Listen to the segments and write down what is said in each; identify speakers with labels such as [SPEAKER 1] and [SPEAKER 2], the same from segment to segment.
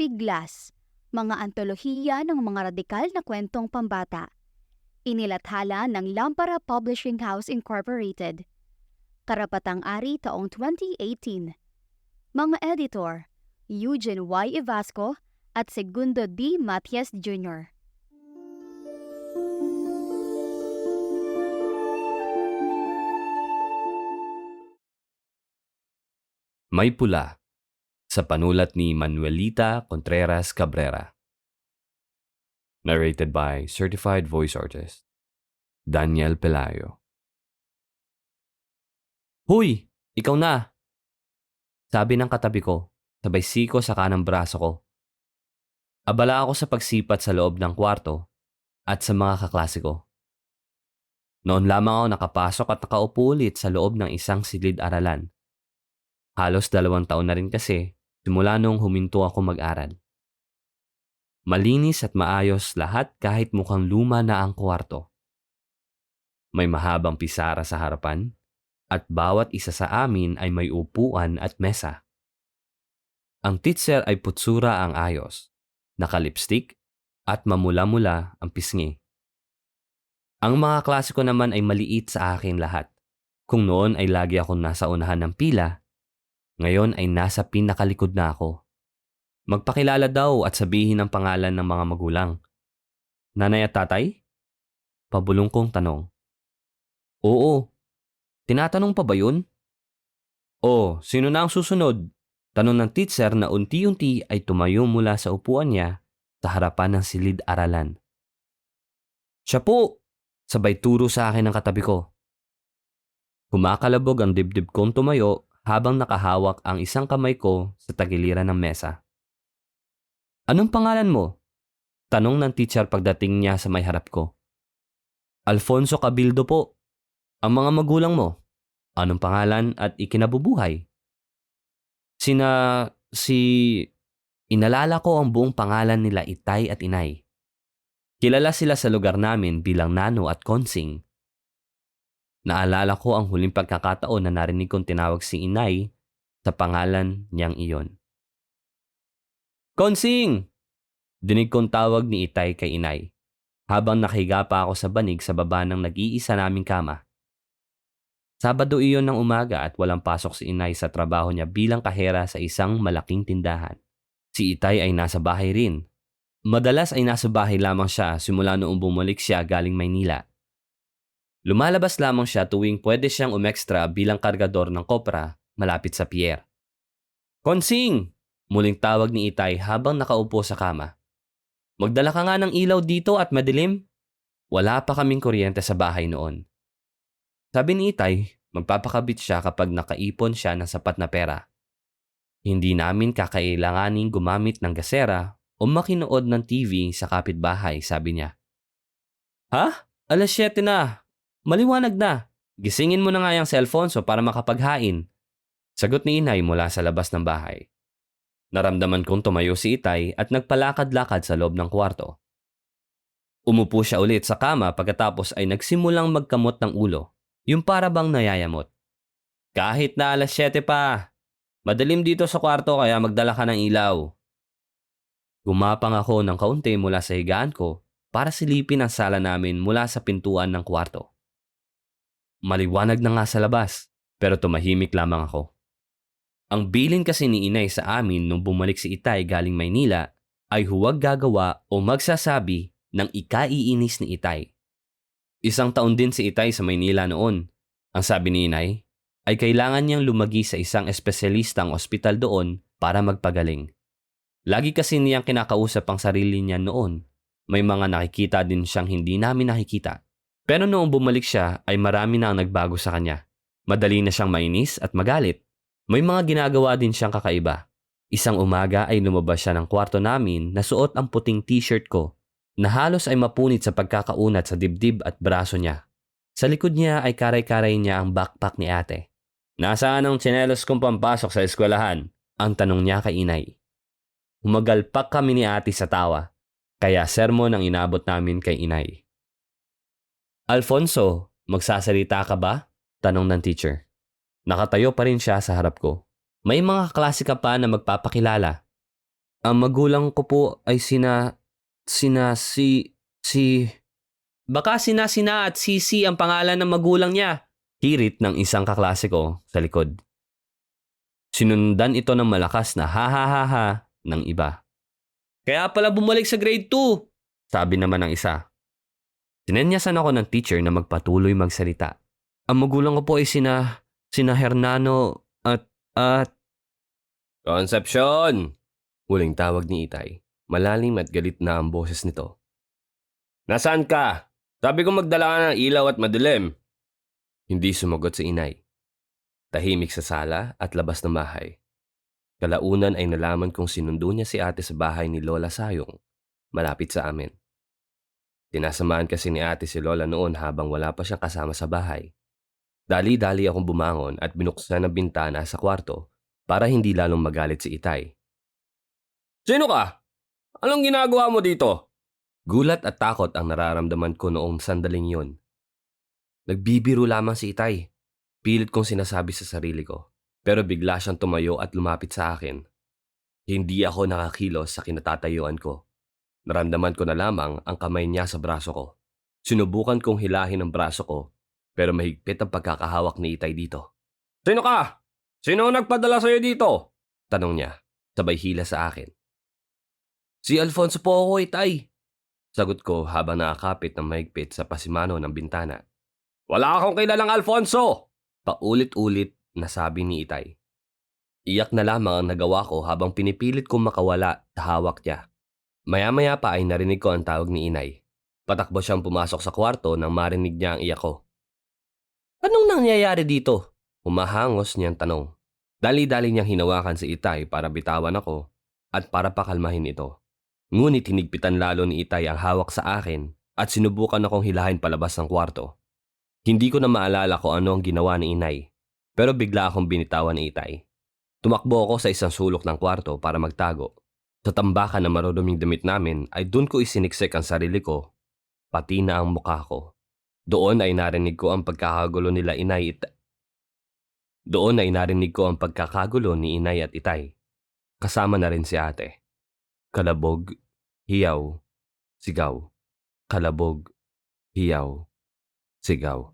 [SPEAKER 1] Piglas, mga antolohiya ng mga radikal na kwentong pambata. Inilathala ng Lampara Publishing House Incorporated. Karapatang Ari taong 2018. Mga editor, Eugene Y. Evasco at Segundo D. Matias Jr.
[SPEAKER 2] May Pula sa panulat ni Manuelita Contreras Cabrera. Narrated by Certified Voice Artist Daniel Pelayo. Huy! Ikaw na! Sabi ng katabi ko, sabay siko sa kanang braso ko. Abala ako sa pagsipat sa loob ng kwarto at sa mga kaklase ko. Noon lamang ako nakapasok at nakaupo ulit sa loob ng isang silid-aralan Halos dalawang taon na rin kasi simula nung huminto ako mag-aral. Malinis at maayos lahat kahit mukhang luma na ang kwarto. May mahabang pisara sa harapan at bawat isa sa amin ay may upuan at mesa. Ang teacher ay putsura ang ayos, nakalipstick at mamula-mula ang pisngi. Ang mga klase ko naman ay maliit sa akin lahat. Kung noon ay lagi akong nasa unahan ng pila, ngayon ay nasa pinakalikod na ako. Magpakilala daw at sabihin ang pangalan ng mga magulang. Nanay at tatay? Pabulong kong tanong. Oo. Tinatanong pa ba yun? Oh, sino na ang susunod? Tanong ng teacher na unti-unti ay tumayo mula sa upuan niya sa harapan ng silid-aralan. Siya po! Sabay turo sa akin ng katabi ko. Kumakalabog ang dibdib kong tumayo habang nakahawak ang isang kamay ko sa tagiliran ng mesa. Anong pangalan mo? Tanong ng teacher pagdating niya sa may harap ko. Alfonso Cabildo po. Ang mga magulang mo? Anong pangalan at ikinabubuhay? Sina si Inalala ko ang buong pangalan nila Itay at Inay. Kilala sila sa lugar namin bilang Nano at Konsing Naalala ko ang huling pagkakataon na narinig kong tinawag si inay sa pangalan niyang iyon. Konsing! Dinig kong tawag ni Itay kay inay habang nakahiga pa ako sa banig sa baba ng nag-iisa naming kama. Sabado iyon ng umaga at walang pasok si inay sa trabaho niya bilang kahera sa isang malaking tindahan. Si Itay ay nasa bahay rin. Madalas ay nasa bahay lamang siya simula noong bumalik siya galing Maynila. Lumalabas lamang siya tuwing pwede siyang umextra bilang kargador ng kopra malapit sa pier. Konsing! Muling tawag ni Itay habang nakaupo sa kama. Magdala ka nga ng ilaw dito at madilim. Wala pa kaming kuryente sa bahay noon. Sabi ni Itay, magpapakabit siya kapag nakaipon siya ng sapat na pera. Hindi namin kakailanganin gumamit ng gasera o makinood ng TV sa kapitbahay, sabi niya. Ha? Alas 7 na. Maliwanag na. Gisingin mo na nga yung cellphone so para makapaghain. Sagot ni inay mula sa labas ng bahay. Naramdaman kong tumayo si itay at nagpalakad-lakad sa loob ng kwarto. Umupo siya ulit sa kama pagkatapos ay nagsimulang magkamot ng ulo, yung para bang nayayamot. Kahit na alas 7 pa, madalim dito sa kwarto kaya magdala ka ng ilaw. Gumapang ako ng kaunti mula sa higaan ko para silipin ang sala namin mula sa pintuan ng kwarto. Maliwanag na nga sa labas, pero tumahimik lamang ako. Ang bilin kasi ni inay sa amin nung bumalik si Itay galing Maynila ay huwag gagawa o magsasabi ng ikaiinis ni Itay. Isang taon din si Itay sa Maynila noon. Ang sabi ni inay ay kailangan niyang lumagi sa isang espesyalistang ospital doon para magpagaling. Lagi kasi niyang kinakausap ang sarili niya noon. May mga nakikita din siyang hindi namin nakikita. Pero noong bumalik siya ay marami na ang nagbago sa kanya. Madali na siyang mainis at magalit. May mga ginagawa din siyang kakaiba. Isang umaga ay lumabas siya ng kwarto namin na suot ang puting t-shirt ko na halos ay mapunit sa pagkakaunat sa dibdib at braso niya. Sa likod niya ay karay-karay niya ang backpack ni ate. Nasaan ang tsinelos kong pampasok sa eskwelahan? Ang tanong niya kay inay. Humagalpak kami ni ate sa tawa, kaya sermon ang inabot namin kay inay. Alfonso, magsasalita ka ba? Tanong ng teacher. Nakatayo pa rin siya sa harap ko. May mga klase ka pa na magpapakilala. Ang magulang ko po ay sina, sina, si, si... Baka sina, sina at sisi ang pangalan ng magulang niya. Hirit ng isang kaklase ko sa likod. Sinundan ito ng malakas na ha ha ha ha ng iba. Kaya pala bumalik sa grade 2, sabi naman ng isa. Sinenyasan ako ng teacher na magpatuloy magsalita. Ang magulang ko po ay sina, sina Hernano at, at... Concepcion! Huling tawag ni Itay. Malalim at galit na ang boses nito. Nasaan ka? Sabi ko magdala ka ng ilaw at madilim. Hindi sumagot si inay. Tahimik sa sala at labas ng bahay. Kalaunan ay nalaman kong sinundo niya si ate sa bahay ni Lola Sayong, malapit sa amin. Tinasamahan kasi ni ate si Lola noon habang wala pa siyang kasama sa bahay. Dali-dali akong bumangon at binuksan ang bintana sa kwarto para hindi lalong magalit si Itay. Sino ka? Anong ginagawa mo dito? Gulat at takot ang nararamdaman ko noong sandaling yun. Nagbibiro lamang si Itay. Pilit kong sinasabi sa sarili ko. Pero bigla siyang tumayo at lumapit sa akin. Hindi ako nakakilos sa kinatatayuan ko. Naramdaman ko na lamang ang kamay niya sa braso ko. Sinubukan kong hilahin ang braso ko, pero mahigpit ang pagkakahawak ni Itay dito. Sino ka? Sino ang nagpadala sa'yo dito? Tanong niya, sabay hila sa akin. Si Alfonso po ako, Itay. Sagot ko habang nakakapit ng mahigpit sa pasimano ng bintana. Wala akong kilalang Alfonso! Paulit-ulit na sabi ni Itay. Iyak na lamang ang nagawa ko habang pinipilit kong makawala sa hawak niya. Maya-maya pa ay narinig ko ang tawag ni Inay. Patakbo siyang pumasok sa kwarto nang marinig niya ang iyak ko. Anong nangyayari dito? Humahangos niyang tanong. Dali-dali niyang hinawakan si Itay para bitawan ako at para pakalmahin ito. Ngunit hinigpitan lalo ni Itay ang hawak sa akin at sinubukan akong hilahin palabas ng kwarto. Hindi ko na maalala kung ano ang ginawa ni Inay, pero bigla akong binitawan ni Itay. Tumakbo ako sa isang sulok ng kwarto para magtago. Sa tambakan na maruruming damit namin ay doon ko isiniksik ang sarili ko, pati na ang mukha ko. Doon ay narinig ko ang pagkakagulo nila Inay at doon ay narinig ko ang pagkakagulo ni Inay at Itay. Kasama na rin si ate. Kalabog, hiyaw, sigaw. Kalabog, hiyaw, sigaw.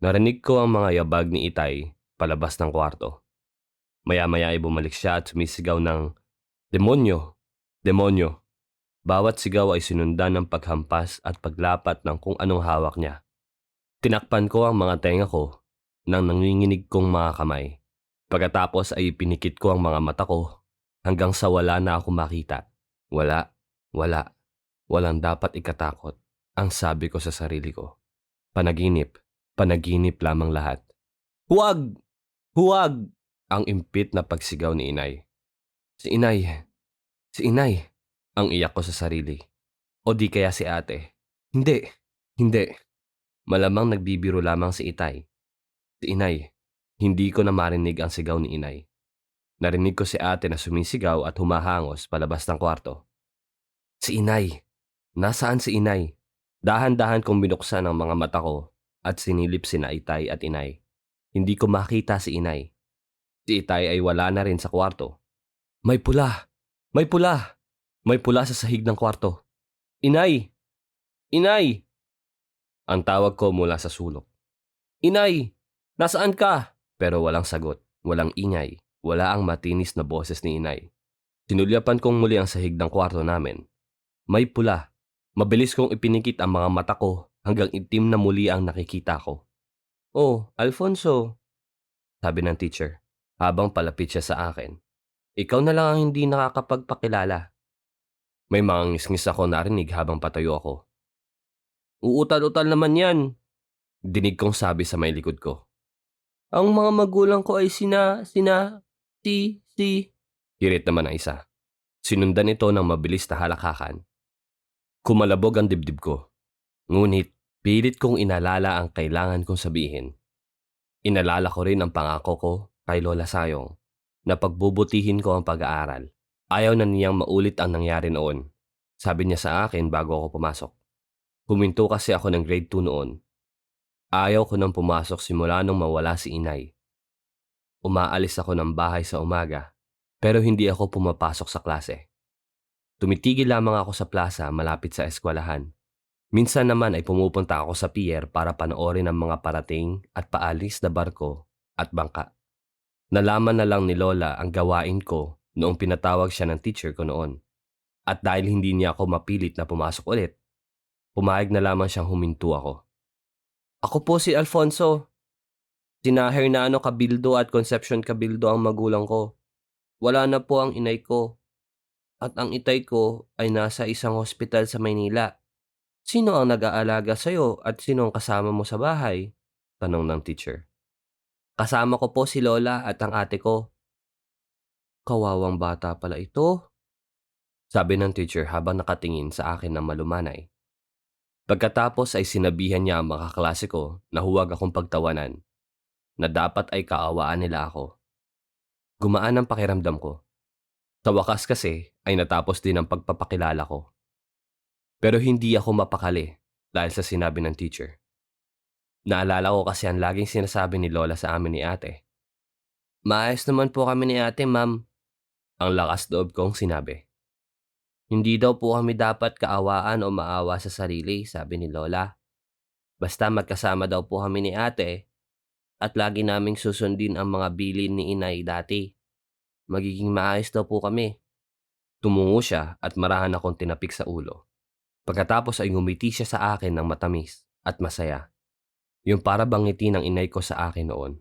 [SPEAKER 2] Narinig ko ang mga yabag ni Itay palabas ng kwarto. Maya-maya ay bumalik siya at sumisigaw ng, Demonyo! Demonyo! Bawat sigaw ay sinundan ng paghampas at paglapat ng kung anong hawak niya. Tinakpan ko ang mga tenga ko nang nanginginig kong mga kamay. Pagkatapos ay pinikit ko ang mga mata ko hanggang sa wala na ako makita. Wala, wala, walang dapat ikatakot, ang sabi ko sa sarili ko. Panaginip, panaginip lamang lahat. Huwag! Huwag! Ang impit na pagsigaw ni inay. Si inay, si inay, ang iyak ko sa sarili. O di kaya si ate. Hindi, hindi. Malamang nagbibiro lamang si itay. Si inay, hindi ko na marinig ang sigaw ni inay. Narinig ko si ate na sumisigaw at humahangos palabas ng kwarto. Si inay, nasaan si inay? Dahan-dahan kong binuksan ang mga mata ko at sinilip sina itay at inay. Hindi ko makita si inay. Si itay ay wala na rin sa kwarto. May pula! May pula! May pula sa sahig ng kwarto. Inay! Inay! Ang tawag ko mula sa sulok. Inay! Nasaan ka? Pero walang sagot, walang ingay, wala ang matinis na boses ni inay. Sinulyapan kong muli ang sahig ng kwarto namin. May pula. Mabilis kong ipinikit ang mga mata ko hanggang itim na muli ang nakikita ko. Oh, Alfonso, sabi ng teacher habang palapit siya sa akin. Ikaw na lang ang hindi nakakapagpakilala. May mga ngisngis ako narinig habang patayo ako. Uutal-utal naman yan, dinig kong sabi sa may likod ko. Ang mga magulang ko ay sina, sina, si, si. Hirit naman ang isa. Sinundan ito ng mabilis na halakakan. Kumalabog ang dibdib ko. Ngunit, pilit kong inalala ang kailangan kong sabihin. Inalala ko rin ang pangako ko kay Lola Sayong na pagbubutihin ko ang pag-aaral. Ayaw na niyang maulit ang nangyari noon. Sabi niya sa akin bago ako pumasok. Huminto kasi ako ng grade 2 noon. Ayaw ko nang pumasok simula nung mawala si inay. Umaalis ako ng bahay sa umaga Pero hindi ako pumapasok sa klase. Tumitigil lamang ako sa plaza malapit sa eskwelahan. Minsan naman ay pumupunta ako sa pier para panoorin ang mga parating at paalis na barko at bangka. Nalaman na lang ni Lola ang gawain ko noong pinatawag siya ng teacher ko noon. At dahil hindi niya ako mapilit na pumasok ulit, pumayag na lamang siyang huminto ako. Ako po si Alfonso. Sina Hernano Cabildo at Concepcion Cabildo ang magulang ko. Wala na po ang inay ko. At ang itay ko ay nasa isang hospital sa Maynila. Sino ang nag-aalaga sa'yo at sino ang kasama mo sa bahay? Tanong ng teacher. Kasama ko po si Lola at ang ate ko. Kawawang bata pala ito. Sabi ng teacher habang nakatingin sa akin ng malumanay. Pagkatapos ay sinabihan niya ang mga kaklase ko na huwag akong pagtawanan, na dapat ay kaawaan nila ako. Gumaan ang pakiramdam ko. Sa wakas kasi ay natapos din ang pagpapakilala ko. Pero hindi ako mapakali dahil sa sinabi ng teacher. Naalala ko kasi ang laging sinasabi ni Lola sa amin ni ate. Maayos naman po kami ni ate, ma'am. Ang lakas loob kong sinabi. Hindi daw po kami dapat kaawaan o maawa sa sarili, sabi ni Lola. Basta magkasama daw po kami ni ate at lagi naming susundin ang mga bilin ni inay dati. Magiging maayos daw po kami. Tumungo siya at marahan akong tinapik sa ulo. Pagkatapos ay ngumiti siya sa akin ng matamis at masaya. Yung para bang ngiti ng inay ko sa akin noon.